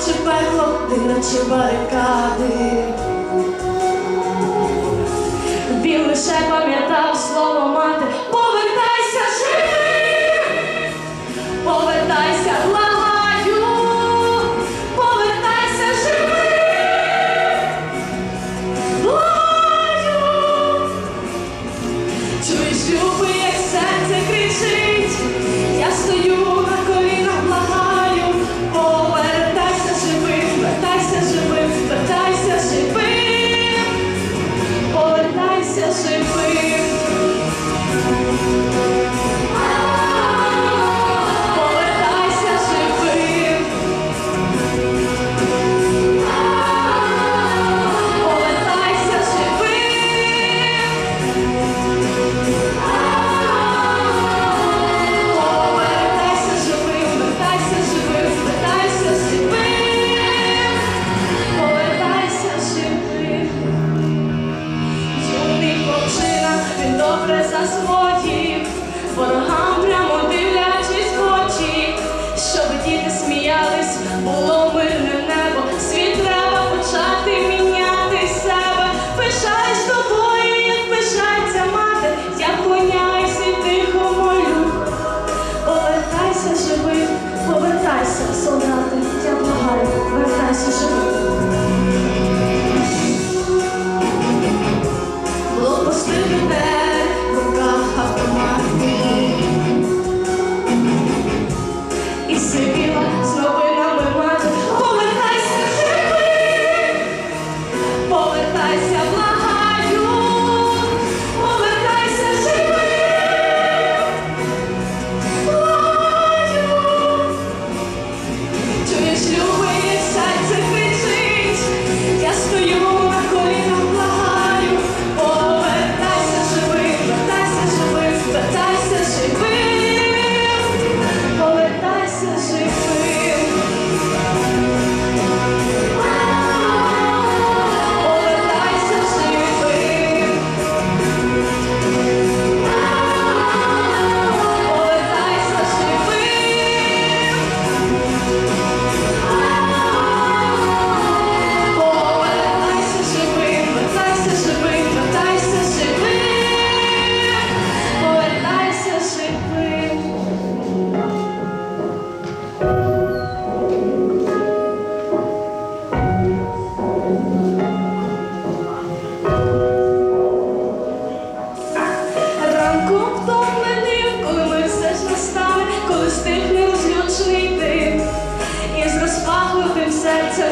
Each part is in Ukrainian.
наче пекло, ти наче барикади. Він лише пам'ятав слово мати. você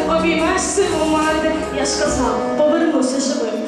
обіймеш сиву мати. Я сказав: повернуся живим.